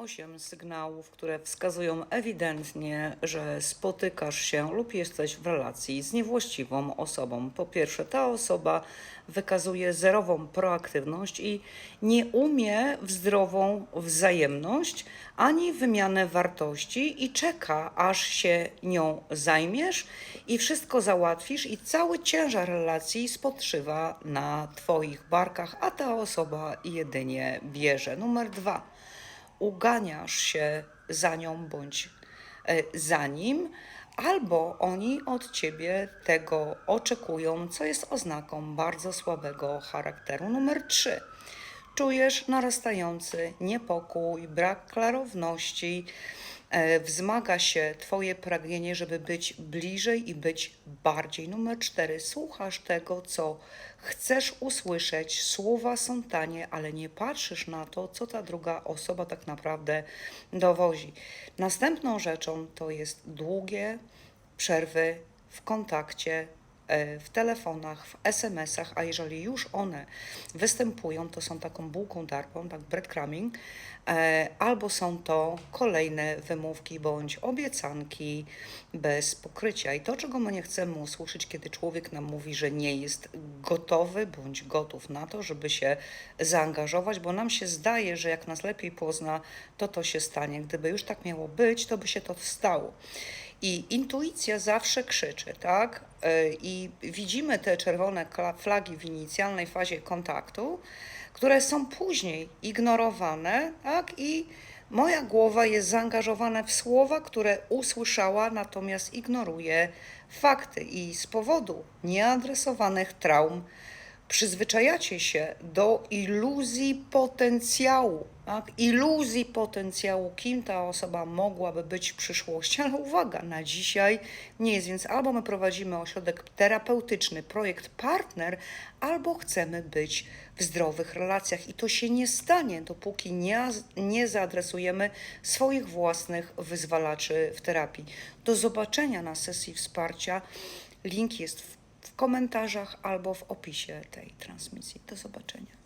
osiem sygnałów, które wskazują ewidentnie, że spotykasz się lub jesteś w relacji z niewłaściwą osobą. Po pierwsze, ta osoba wykazuje zerową proaktywność i nie umie w zdrową wzajemność ani wymianę wartości i czeka, aż się nią zajmiesz i wszystko załatwisz, i cały ciężar relacji spoczywa na Twoich barkach, a ta osoba jedynie bierze. Numer dwa uganiasz się za nią bądź e, za nim, albo oni od ciebie tego oczekują, co jest oznaką bardzo słabego charakteru. Numer trzy. Czujesz narastający niepokój, brak klarowności, wzmaga się Twoje pragnienie, żeby być bliżej i być bardziej. Numer cztery. Słuchasz tego, co chcesz usłyszeć. Słowa są tanie, ale nie patrzysz na to, co ta druga osoba tak naprawdę dowozi. Następną rzeczą to jest długie przerwy w kontakcie e, w telefonach, w SMS-ach, a jeżeli już one występują, to są taką bułką darpą, tak breadcrumbing, e, albo są to kolejne wymówki bądź obiecanki bez pokrycia. I to, czego my nie chcemy usłyszeć, kiedy człowiek nam mówi, że nie jest gotowy bądź gotów na to, żeby się zaangażować, bo nam się zdaje, że jak nas lepiej pozna, to to się stanie. Gdyby już tak miało być, to by się to stało. I intuicja zawsze krzyczy, tak? Y, I widzimy te czerwone flagi w inicjalnej fazie kontaktu, które są później ignorowane, tak? I moja głowa jest zaangażowana w słowa, które usłyszała, natomiast ignoruje fakty. I z powodu nieadresowanych traum przyzwyczajacie się do iluzji potencjału, tak? iluzji potencjału, kim ta osoba mogłaby być w przyszłości, ale uwaga, na dzisiaj nie jest, więc albo my prowadzimy ośrodek terapeutyczny, projekt partner, albo chcemy być w zdrowych relacjach i to się nie stanie, dopóki nie, nie zaadresujemy swoich własnych wyzwalaczy w terapii. Do zobaczenia na sesji wsparcia. Link jest w w komentarzach albo w opisie tej transmisji. Do zobaczenia.